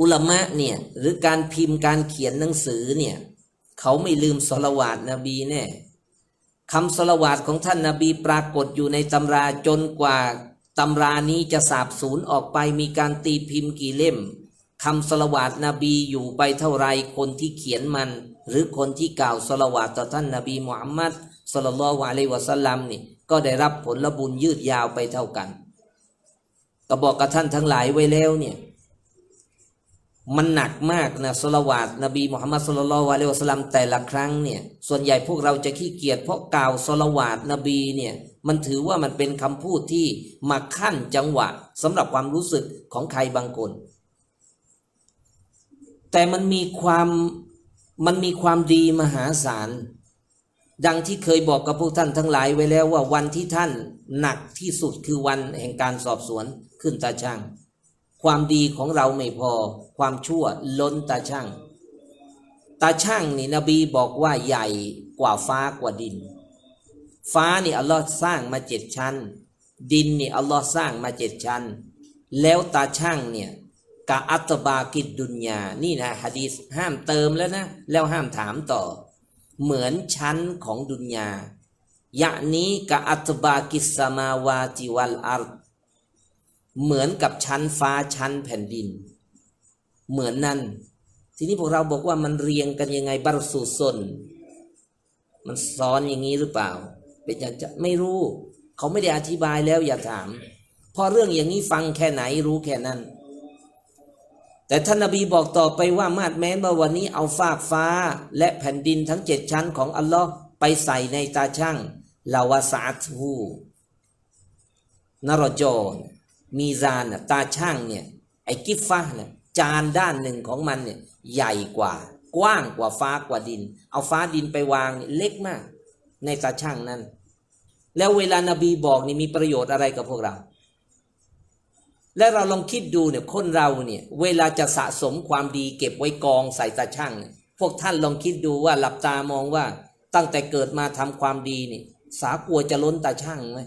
อุลามะเนี่ยหรือการพิมพ์การเขียนหนังสือเนี่ยเขาไม่ลืมสละวาดนบีแน่คำสละวาดของท่านนาบีปรากฏอยู่ในตำราจนกว่าตำรานี้จะสาบสูญออกไปมีการตีพิมพ์กี่เล่มคำสละวาดนบีอยู่ไปเท่าไรคนที่เขียนมัน หรือคนที่กล่าวสละวาดต่อท่านนาบีมุฮัมมัดสลลัลลอฮุอะลัยวะสัลลัมนี่ก็ได้รับผลบุญยืดยาวไปเท่ากัน ก็บอกกับท่านทั้งหลายไว้แล้วเนี่ย มันหนักมากนะสละวาดนบีมุฮัมมัดสุลลัลลอฮุอะลัยฮิวะสลัมแต่ละครั้งเนี่ยส่วนใหญ่พวกเราจะขี้เกียจเพราะกล่าวสละวาดนบีเนี่ยมันถือว่ามันเป็นคำพูดที่มาขั้นจังหวะสำหรับความรู้สึกของใครบางคน แต่มันมีความมันมีความดีมหาศาลดังที่เคยบอกกับพวกท่านทั้งหลายไว้แล้วว่าวันที่ท่านหนักที่สุดคือวันแห่งการสอบสวนขึ้นตาช่าง ความดีของเราไม่พอ ความชั่วล้นตาช่าง ตาช่างนี่นบีบอกว่าใหญ่กว่าฟ้ากว่าดิน ฟ้านี่อัลลอฮ์สร้างมาเจ็ดชั้น ดินนี่อัลลอฮ์สร้างมาเจ็ดชั้น แล้วตาช่างเนี่ยกะอัตบากิดดุนยา นี่นะฮะดีษห้ามเติมแล้วนะ แล้วห้ามถามต่อ เหมือนชั้นของดุนยายะนี้กะอัตบากิสมาวาติวัลอาร์ เหมือนกับชั้นฟ้าชั้นแผ่นดิน เหมือนนั้นทีนี้พวกเราบอกว่ามันเรียงกันยังไงบารสุสนมันซ้อนอย่างนี้หรือเปล่า เป็นอย่างจะไม่รู้ เขาไม่ได้อธิบายแล้วอย่าถามพราะเรื่องอย่างนี้ฟังแค่ไหนรู้แค่นั้น แต่ท่านนบีบอกต่อไปว่ามาดแม้ว่าวันนี้เอาฟากฟ้าและแผ่นดินทั้งเจ็ดชั้นของอัลลอฮ์ไปใส่ในตาช่างลาวาสาทูนารจอน มีซานน่ะตาช่างเนี่ยไอ้กิฟฟ้าเนี่ยจานด้านหนึ่งของมันเนี่ยใหญ่กว่า กว้างกว่าฟ้ากว่าดิน เอาฟ้าดินไปวางเนี่ยเล็กมาก ในตาช่างนั้น แล้วเวลานาบีบอกนี่มีประโยชน์อะไรกับพวกเรา และเราลองคิดดูเนี่ยคนเราเนี่ยเวลาจะสะสมความดีเก็บไว้กองใส่ตาช่างเนี่ยพวกท่านลองคิดดูว่าหลับตามองว่าตั้งแต่เกิดมาทำความดีนี่สากลัวจะล้นตาช่างไหม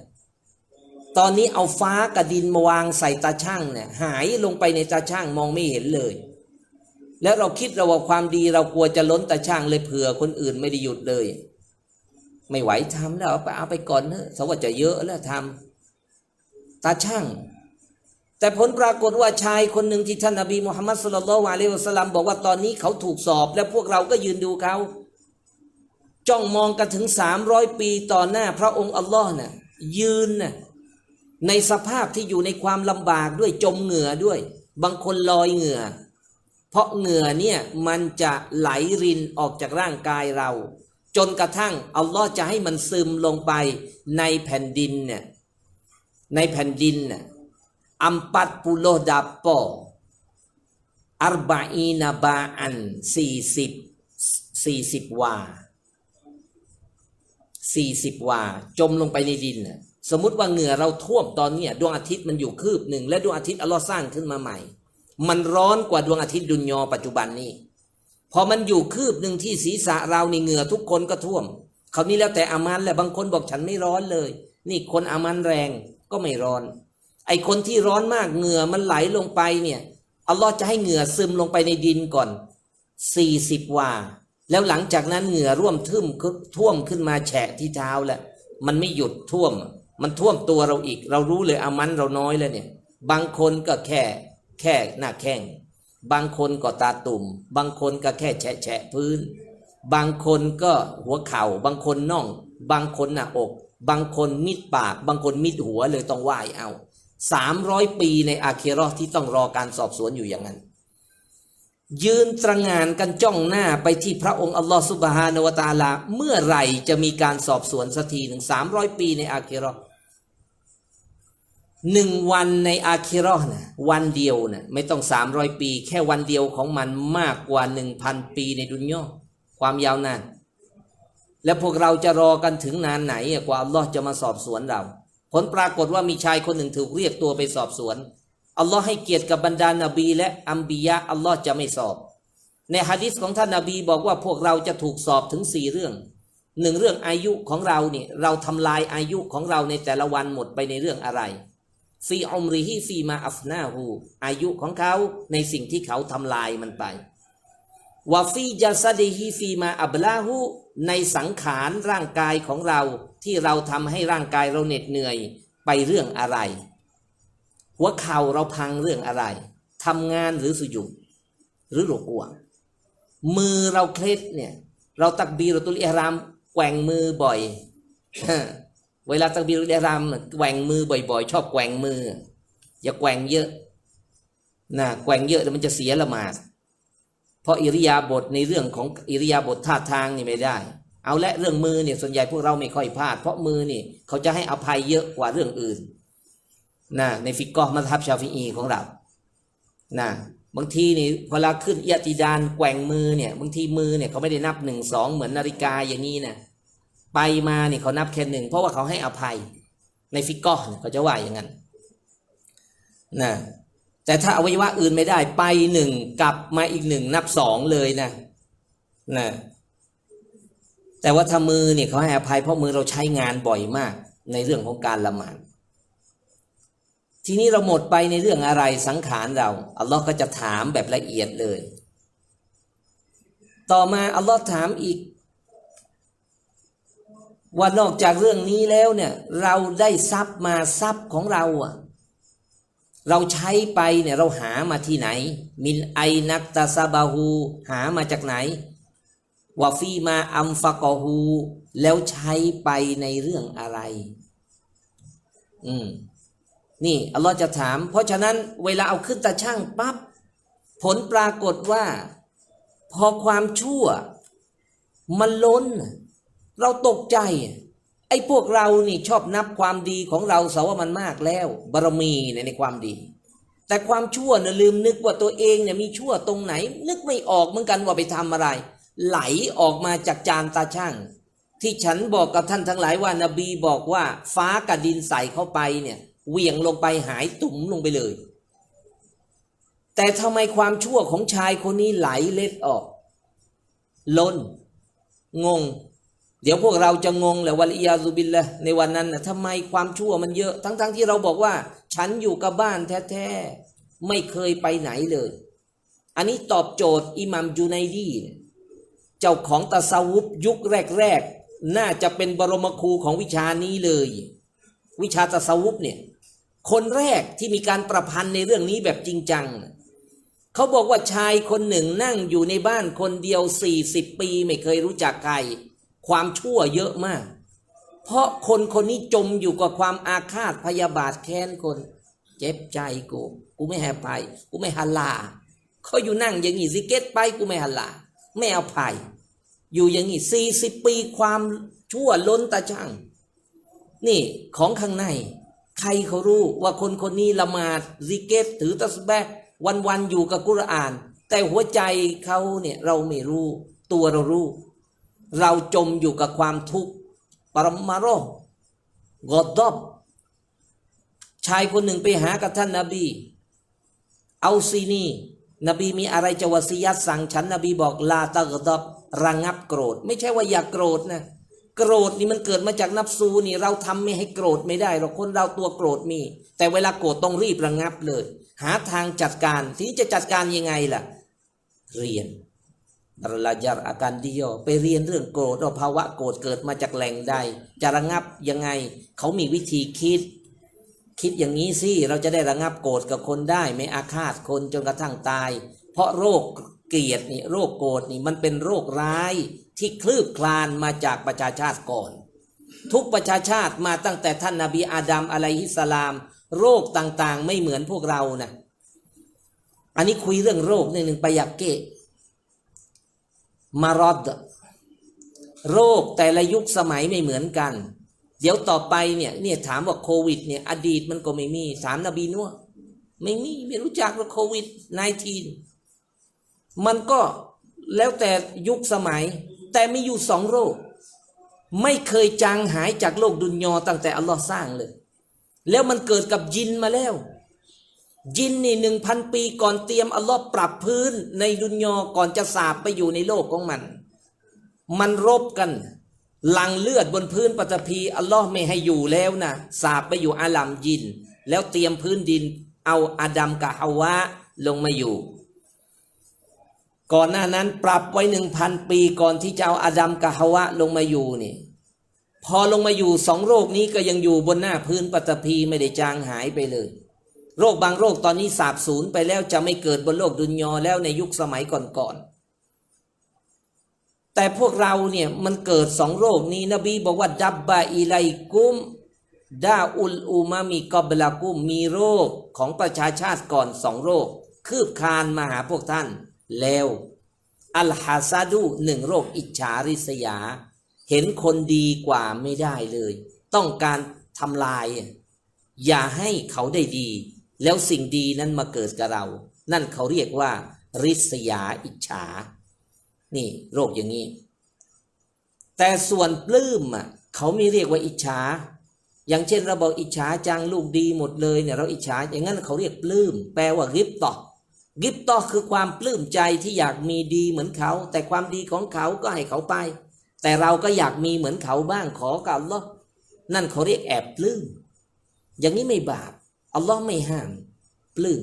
ตอนนี้เอาฟ้ากับดินมาวางใส่ตาช่างเนี่ยหายลงไปในตาช่างมองไม่เห็นเลย แล้วเราคิดเราว่าความดีเรากลัวจะล้นตาช่างเลยเผื่อคนอื่นไม่ได้หยุดเลย ไม่ไหวทำแล้วเอาไปเอาไปก่อนเถอะสว่าจะเยอะแล้วทำตาช่าง แต่ผลปรากฏว่าชายคนหนึ่งที่ท่านนบีมุฮัมมัดสุลลัลวะเลวะสลัมบอกว่าตอนนี้เขาถูกสอบ และพวกเราก็ยืนดูเขาจ้องมองกันถึงสามร้อยปีต่อหน้าพระองค์อัลลอฮ์น่ะยืนน่ะ ในสภาพที่อยู่ในความลำบากด้วยจมเหงื่อด้วย บางคนลอยเหงื่อ เพราะเหงื่อเนี่ยมันจะไหลรินออกจากร่างกายเรา จนกระทั่งอัลลอฮ์จะให้มันซึมลงไปในแผ่นดินเนี่ยในแผ่นดินน่ะ empat puluh dapo arba'ina ba'an สี่สิบสี่สิบวาสี่สิบวา จมลงไปในดินน่ะ สมมุติว่าเหงื่อเราท่วมตอนเนี้ยดวงอาทิตย์มันอยู่คืบหนึ่งและดวงอาทิตย์อัลลอฮ์สร้างขึ้นมาใหม่ มันร้อนกว่าดวงอาทิตย์ดุนยอปัจจุบันนี้พอมันอยู่คืบหนึ่งที่ศีรษะเราในเหงื่อทุกคนก็ท่วมครานี้แล้วแต่อามันแหละบางคนบอกฉันไม่ร้อนเลย นี่คนอามันแรงก็ไม่ร้อน ไอคนที่ร้อนมากเหงื่อมันไหลลงไปเนี่ยอัลลอฮ์จะให้เหงื่อซึมลงไปในดินก่อนสี่สิบวาแล้วหลังจากนั้นเหงื่อร่วมทึมท่วมขึ้นมาแฉะที่เท้าแหล้วมันไม่หยุดท่วม มันท่วมตัวเราอีก เรารู้เลยอามันเราน้อยแล้วเนี่ย บางคนก็แค่แค่หน้าแข้ง บางคนก็ตาตุ่ม บางคนก็แค่แฉะแฉะพื้น บางคนก็หัวเข่า บางคนน่อง บางคนหน้าอก บางคนมิดปาก บางคนมิดหัวเลยต้องไหว้เอาสามร้อยปีในอาเคโรอที่ต้องรอการสอบสวนอยู่อย่างนั้น ยืนตระงานกันจ้องหน้าไปที่พระองค์อัลลอฮฺสุบฮานวะตาลา เมื่อไหร่จะมีการสอบสวนสักทีหนึ่งสามร้อยปีในอาเคโรอ หนึ่งวันในอาคโรอนะวันเดียวนะไม่ต้องสามร้อยปี แค่วันเดียวของมันมากกว่าหนึ่งพันปีในดุนยอความยาวนาน และพวกเราจะรอกันถึงนานไหนกว่าอัลลอฮ์จะมาสอบสวนเรา ผลปรากฏว่ามีชายคนหนึ่งถูกเรียกตัวไปสอบสวนอัลลอฮ์ให้เกียรติกับบรรดานาบี และอัมบียะอัลลอฮ์จะไม่สอบ ในฮะดิษของท่านนาบีบอกว่าพวกเราจะถูกสอบถึงสี่เรื่องหนึ่งเรื่องอายุของเราเนี่ยเราทำลายอายุของเราในแต่ละวันหมดไปในเรื่องอะไร ฟีอมริฮิฟีมาอัฟนาหูอายุของเขาในสิ่งที่เขาทำลายมันไปวาฟีจัสดีฮิฟีมาอับลาหูในสังขารร่างกายของเราที่เราทำให้ร่างกายเราเหน็ดเหนื่อยไปเรื่องอะไร หัวเข่าเราพังเรื่องอะไรทำงานหรือสุยุดหรือหลกวงมือเราเคล็ดเนี่ย เราตักบีเราตุลอิหรามแกว่งมือบ่อย เวลาตักบีรุลอิหรามแกว่งมือบ่อยๆ ชอบแกว่งมือ อย่าแกว่งเยอะนะแกว่งเยอะเดี๋ยวมันจะเสียละหมาดเพราะอิริยาบถในเรื่องของอิริยาบถท่าทางนี่ไม่ได้ เอาและเรื่องมือเนี่ยส่วนใหญ่พวกเราไม่ค่อยพลาด เพราะมือนี่เขาจะให้อภัยเยอะกว่าเรื่องอื่นนะในฟิกกอมัทับชาฟีอีของเรานะบางทีนี่เวลาขึ้นอียติดานแกว่งมือเนี่ยบางทีมือเนี่ยเขาไม่ได้นับหนึ่งสองเหมือนนาฬิกาอย่างนี้นะ ไปมาเนี่ยเขานับแค่หนึ่งเพราะว่าเขาให้อภัย ในฟิกกอห์เนี่ยเขาจะว่าอย่างนั้นนะแต่ถ้าอวัยวะอื่นไม่ได้ไปหนึ่งกลับมาอีกหนึ่งนับสองเลยนะนะแต่ว่าถ้ามือเนี่ยเขาให้อภัยเพราะมือเราใช้งานบ่อยมาก ในเรื่องของการละหมาดทีนี้เราหมดไปในเรื่องอะไรสังขารเรา อัลลอฮ์ก็จะถามแบบละเอียดเลย ต่อมาอัลลอฮ์ถามอีก ว่านอกจากเรื่องนี้แล้วเนี่ย เราได้ทรัพย์มาทรัพย์ของเราอะเราใช้ไปเนี่ยเราหามาที่ไหน มินไอนักตาซาบาฮูหามาจากไหนวาฟีมาอัมฟะกอฮูแล้วใช้ไปในเรื่องอะไร อืม นี่อัลลอฮ์จะถาม เพราะฉะนั้นเวลาเอาขึ้นตาช่างปั๊บผลปรากฏว่า พอความชั่ว มันล้น เราตกใจ ไอ้พวกเรานี่ชอบนับความดีของเราเสาว่ามันมากแล้ว บารมีเนี่ยในความดี แต่ความชั่วเนี่ยลืมนึกว่าตัวเองเนี่ยมีชั่วตรงไหน นึกไม่ออกเหมือนกันว่าไปทำอะไร ไหลออกมาจากจานตาช่าง ที่ฉันบอกกับท่านทั้งหลายว่านาบีบอกว่า ฟ้ากับดินใส่เข้าไปเนี่ยเหวี่ยงลงไปหายตุ่มลงไปเลย แต่ทำไมความชั่วของชายคนนี้ไหลเล็ดออก ล้น งง เดี๋ยวพวกเราจะงงแหละวลิยาซุบิลละในวันนั้นนะทำไมความชั่วมันเยอะทั้งๆทที่เราบอกว่า ฉันอยู่กับบ้านแท้ๆ ไม่เคยไปไหนเลย อันนี้ตอบโจทย์อิหมัมจูไนดีเนี่ยเจ้าของตะซาวุบยุคแรกๆ น่าจะเป็นบรมครูของวิชานี้เลย วิชาตะซาวุบเนี่ย คนแรกที่มีการประพันธ์ในเรื่องนี้แบบจริงจัง เขาบอกว่าชายคนหนึ่งนั่งอยู่ในบ้านคนเดียวสี่สิบปีไม่เคยรู้จักใคร ความชั่วเยอะมาก เพราะคนคนนี้จมอยู่กับความอาฆาตพยาบาทแค้นคน เจ็บใจกู กูไม่ให้ภัยกูไม่ฮัลลาเขาอยู่นั่งอย่างนี้สิเกตไปกูไม่ฮัลลาไม่เอาภัยอยู่อย่างนี้สี่สิบปีความชั่วล้นตาช่าง นี่ของข้างใน ใครเขารู้ว่าคนคนนี้ละหมาดซิกเกตถือตัสแบกวันวันๆอยู่กับกุรอาน แต่หัวใจเขาเนี่ยเราไม่รู้ ตัวเรารู้ เราจมอยู่กับความทุกข์ปรมาโรกอดอบ ชายคนหนึ่งไปหากับท่านนาบี เอาซีนีนบีมีอะไรจะวสียัตสั่งฉันนบีบอกลาตะกดอบระงับโกรธ ไม่ใช่ว่าอย่ากโกรธนะโกรธนี่มันเกิดมาจากนับซูนี่เราทำไม่ให้โกรธไม่ได้หรอกคนเราตัวโกรธมี แต่เวลาโกรธต้องรีบระงับเลย หาทางจัดการทีนี้จะจัดการยังไงล่ะ เรียน belajar akan dia ไปเรียนเรื่องโกรธว่าภาวะโกรธเกิดมาจากแหล่งใด จะระงับยังไง เขามีวิธีคิด คิดอย่างนี้สิเราจะได้ระงับโกรธกับคนได้ไม่อาฆาตคนจนกระทั่งตาย เพราะโรคเกลียดนี่โรคโกรธนี่มันเป็นโรคร้ายที่คลืบคลานมาจากประชาชาติก่อน ทุกประชาชาติมาตั้งแต่ท่านนาบีอาดัมอะลัยฮิสลาม โรคต่างๆ ไม่เหมือนพวกเรานะอันนี้คุยเรื่องโรคนิดหนึ่งไปอยักเกะ มารอดโรคแต่ละยุคสมัยไม่เหมือนกัน เดี๋ยวต่อไปเนี่ยเนี่ยถามว่าโควิดเนี่ยอดีตมันก็ไม่มี ถามนบีนัวไม่มีไม่รู้จักว่าโควิด -19 มันก็แล้วแต่ยุคสมัย แต่มีอยู่สองโรค ไม่เคยจางหายจากโลกดุนยอตั้งแต่อัลลอฮ์สร้างเลย แล้วมันเกิดกับยินมาแล้ว ยินนี่หนึ่งพันปีก่อนเตรียมอัลลอฮ์ปรับพื้นในดุนยอก่อนจะสาบไปอยู่ในโลกของมัน มันรบกันหลังเลือดบนพื้นปฐพีอัลลอฮ์ไม่ให้อยู่แล้วนะสาบไปอยู่อาลัมยิน แล้วเตรียมพื้นดิน เอาอาดัมกับฮาวะลงมาอยู่ ก่อนหน้านั้นปรับไว้หนึ่งพันปีก่อนที่จะเอาอาดัมกับฮาวะลงมาอยู่นี่พอลงมาอยู่สองโรคนี้ก็ยังอยู่บนหน้าพื้นปฐพีไม่ได้จางหายไปเลย โรคบางโรคตอนนี้สาบสูญไปแล้วจะไม่เกิดบนโลกดุนยอแล้วในยุคสมัยก่อนๆแต่พวกเราเนี่ยมันเกิดสองโรคนี้นบีบอกว่าดับบาอิไลกุมดาอุลอูมามีกอบลากุมมีโรคของประชาชาติก่อนสองโรค คืบคานมาหาพวกท่าน แล้วอัลฮาซาดูหนึ่งโรคอิจฉาริษยา เห็นคนดีกว่าไม่ได้เลย ต้องการทำลาย อย่าให้เขาได้ดี แล้วสิ่งดีนั้นมาเกิดกับเรา นั่นเขาเรียกว่า ริษยาอิจฉา นี่โรคอย่างนี้ แต่ส่วนปลื้มอะเขาไม่เรียกว่าอิจฉา อย่างเช่นเราบอกอิจฉาจังลูกดีหมดเลยเนี่ยเราอิจฉา อย่างนั้นเขาเรียกปลื้ม แปลว่าริบต่อริบต่อคือความปลื้มใจที่อยากมีดีเหมือนเขา แต่ความดีของเขาก็ให้เขาไป แต่เราก็อยากมีเหมือนเขาบ้างขอกับอัลลอฮ์นั่นเขาเรียกแอบปลื้มอย่างนี้ไม่บาป อัลลอฮ์ไม่ห้าม ปลื้ม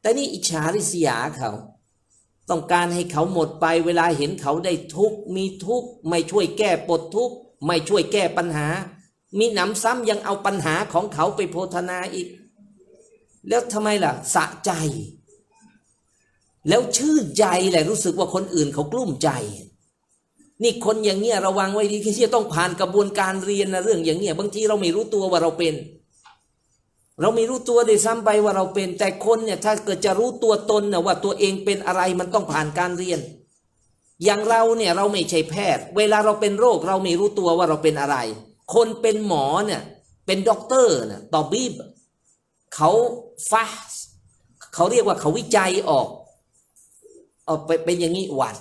แต่นี่อิจฉาริษยาเขา ต้องการให้เขาหมดไปเวลาเห็นเขาได้ทุกมีทุกไม่ช่วยแก้ปลดทุกไม่ช่วยแก้ปัญหา มีหนำซ้ำยังเอาปัญหาของเขาไปโพธนาอีก แล้วทำไมล่ะ สะใจ แล้วชื่นใจแหละรู้สึกว่าคนอื่นเขากลุ้มใจนี่คนอย่างเงี้ยระวังไว้ดีที่จะต้องผ่านกระบวนการเรียนนะเรื่องอย่างเงี้ยบางทีเราไม่รู้ตัวว่าเราเป็น เราไม่รู้ตัวได้ซ้ำไปว่าเราเป็น แต่คนเนี่ยถ้าเกิดจะรู้ตัวตนนะว่าตัวเองเป็นอะไรมันต้องผ่านการเรียน อย่างเราเนี่ยเราไม่ใช่แพทย์ เวลาเราเป็นโรคเราไม่รู้ตัวว่าเราเป็นอะไร คนเป็นหมอเนี่ยเป็นด็อกเตอร์เนี่ยตอบีบเขาฟาสเขาเรียกว่าเขาวิจัยออกเอาไปเป็นอย่างนี้หวัด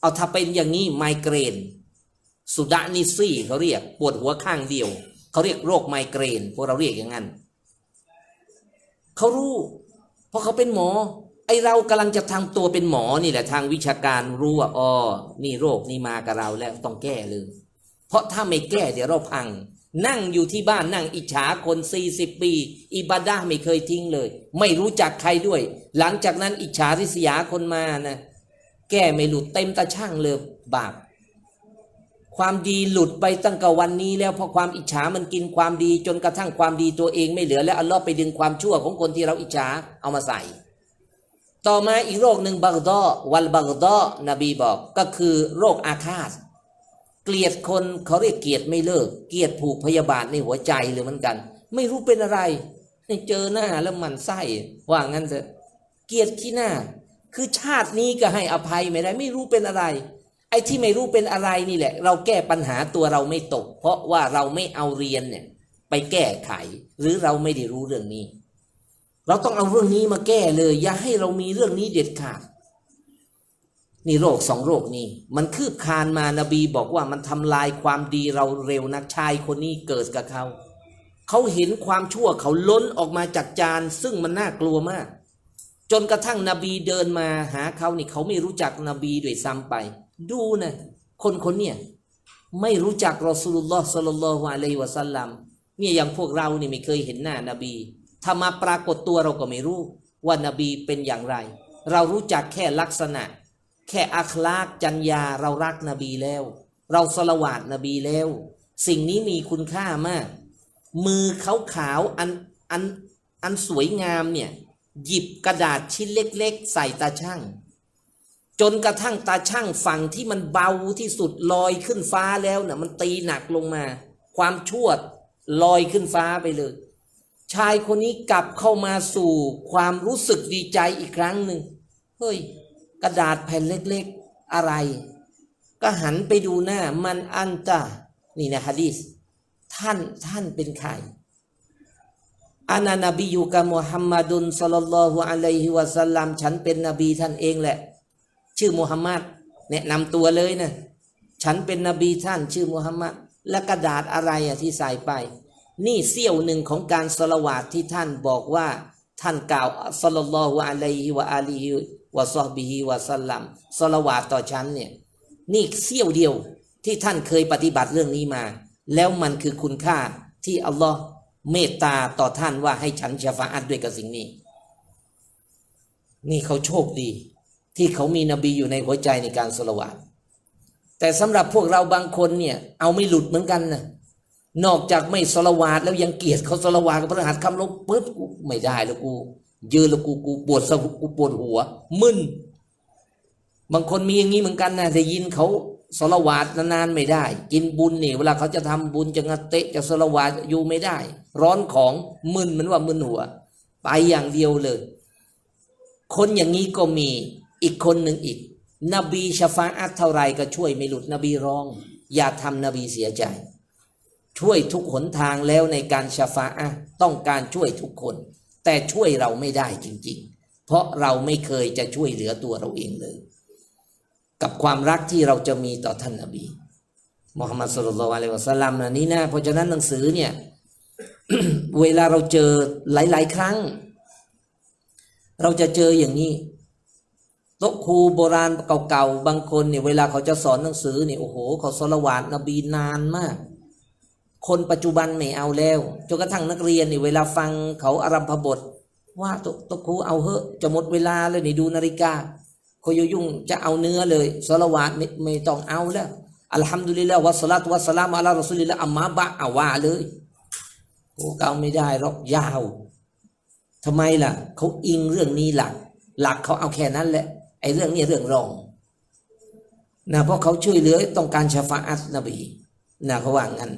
เอาถ้าเป็นอย่างนี้ไมเกรนสุดานิซี่เขาเรียกปวดหัวข้างเดียว เขาเรียกโรคไมเกรนพวกเราเรียกอย่างนั้น เขารู้ เพราะเขาเป็นหมอ ไอเรากำลังจะทำตัวเป็นหมอนี่แหละทางวิชาการรู้ว่าอ๋อนี่โรคนี่มากับเราแล้วต้องแก้เลย เพราะถ้าไม่แก้เดี๋ยวเราพัง นั่งอยู่ที่บ้านนั่งอิจฉาคนสี่สิบปี อิบาดาไม่เคยทิ้งเลย ไม่รู้จักใครด้วย หลังจากนั้นอิจฉาริษยาคนมานะแก้ไม่หลุดเต็มตาช่างเลยบาป ความดีหลุดไปตั้งแต่วันนี้แล้วเพราะความอิจฉามันกินความดีจนกระทั่งความดีตัวเองไม่เหลือ แล้วอัลลอฮ์ไปดึงความชั่วของคนที่เราอิจฉาเอามาใส่ ต่อมาอีกโรคหนึ่งบักดอวัลบักดอนบีบอกก็คือโรคอาฆาตเกลียดคนเขาเรียกเกลียดไม่เลิก เกลียดผูกพยาบาทในหัวใจเลยเหมือนกัน ไม่รู้เป็นอะไรเจอหน้าแล้วมันไส้ว่างั้นเถอะเกลียดขี้หน้า คือชาตินี้ก็ให้อภัยไม่ได้ ไม่รู้เป็นอะไร อ้ที่ไม่รู้เป็นอะไรนี่แหละ เราแก้ปัญหาตัวเราไม่ตก เพราะว่าเราไม่เอาเรียนเนี่ย ไปแก้ไข หรือเราไม่ได้รู้เรื่องนี้ เราต้องเอาเรื่องนี้มาแก้เลย อย่าให้เรามีเรื่องนี้เด็ดขาดนี่โรคสองโรคนี้มันคืบคานมานบีบอกว่ามันทำลายความดีเราเร็วนักชายคนนี้เกิดกับเขา เขาเห็นความชั่วเขาล้นออกมาจากจาน ซึ่งมันน่ากลัวมาก จนกระทั่งนบีเดินมาหาเขานี่เขาไม่รู้จักนบีด้วยซ้ำไป ดูนะคนคนเนี่ยไม่รู้จักรอสูลุลลอฮ์สัลลัลลอฮุอะลัยฮิวะสัลลัมเนี่ยอย่างพวกเรานี่ไม่เคยเห็นหน้านาบีถ้ามาปรากฏตัวเราก็ไม่รู้ ว่านบีเป็นอย่างไร เรารู้จักแค่ลักษณะ แค่อัคลากจัญญาเรารักนบีแล้ว เราสละวาดนบีแล้ว สิ่งนี้มีคุณค่ามาก มือเขาขาวๆอันอันอันสวยงามเนี่ยหยิบกระดาษชิ้นเล็ก ๆ ใส่ตาช่าง จนกระทั่งตาช่างฝั่งที่มันเบาที่สุดลอยขึ้นฟ้าแล้วน่ะมันตีหนักลงมา ความชั่วลอยขึ้นฟ้าไปเลย ชายคนนี้กลับเข้ามาสู่ความรู้สึกดีใจอีกครั้งหนึ่งเฮ้ย กระดาษแผ่นเล็กๆอะไร ก็หันไปดูหน้ามันอันตานี่นะฮะดีษท่านท่านเป็นใครอานานาบีอยู่กับมุฮัมมัดุลสลลัลลอฮุอะลัยฮิวะสัลลัมฉันเป็นนบีท่านเองแหละ ชื่อมุฮัมมัดแนะนำตัวเลยนะฉันเป็นนบีท่านชื่อมุฮัมมัดและกระดาษอะไรอะที่ใส่ไป นี่เสี้ยวหนึ่งของการสละวาดที่ท่านบอกว่าท่านกล่าวสลลัลลอฮุอะลัยฮิวะอาลีฮิวะซอฮบิฮิวะสัลลัมสละวาดต่อฉันเนี่ยนี่เสี้ยวเดียวที่ท่านเคยปฏิบัติเรื่องนี้มา แล้วมันคือคุณค่าที่อัลลอฮ์เมตตาต่อท่านว่าให้ฉันชฟาอัตด้วยกับสิ่งนี้ นี่เขาโชคดี ที่เขามีนบีอยู่ในหัวใจในการสละวาดแต่สำหรับพวกเราบางคนเนี่ยเอาไม่หลุดเหมือนกันนะนอกจากไม่สละวาดแล้วยังเกลียดเขาสละวาดกับพระหัตถ์คำลบปึ๊บกูไม่ได้แล้วกู ยืนแล้วกูกูปวดสกูปวดหัว มึนบางคนมีอย่างนี้เหมือนกันนะได้ยินเขาสละวาดนานๆไม่ได้ กินบุญเนี่ยเวลาเขาจะทำบุญจะงะเตะจะสละวาดอยู่ไม่ได้ ร้อนของมึนเหมือนว่ามึนหัว ไปอย่างเดียวเลย คนอย่างนี้ก็มี อีกคนหนึ่งอีก นบีชฟาอัตเท่าไรก็ช่วยไม่หลุดนบีร้อง อย่าทำนบีเสียใจ ช่วยทุกหนทางแล้วในการชฟาอะต้องการช่วยทุกคน แต่ช่วยเราไม่ได้จริง ๆ เพราะเราไม่เคยจะช่วยเหลือตัวเราเองเลย กับความรักที่เราจะมีต่อท่านนบีมุฮัมมัดสุลลัลอะลัยวะสัลลัมนะนี่นะเพราะฉะนั้นหนังสือเนี่ยเวลาเราเจอหลาย ๆ ครั้ง เราจะเจออย่างนี้ โต๊ะครูโบราณเก่าๆบางคนเนี่ยเวลาเขาจะสอนหนังสือเนี่ยโอ้โหเขาสละวาดนบีนานมาก คนปัจจุบันไม่เอาแล้วจนกระทั่งนักเรียนเนี่ยเวลาฟังเขาอารัมพบท ว่าโต๊ะโตครูเอาเหอะจะหมดเวลาเลยนี่ดูนาฬิกาเขายุ่งจะเอาเนื้อเลยสละวาดไม่ไม่ต้องเอาแล้วอัลฮัมดุลิลละวัสลาตุวัสลามอะลารอสุลิลละอัมมาบะอาว่าเลยโอ้เกาไม่ได้หรอกยาวทำไมล่ะเขาอิงเรื่องนี้หลัก หลักเขาเอาแค่นั้นแหละ อ้เรื่องนี้เรื่องรองนะเพราะเขาช่วยเหลือต้องการชาฟาอัตนบีนะเขาว่างั้น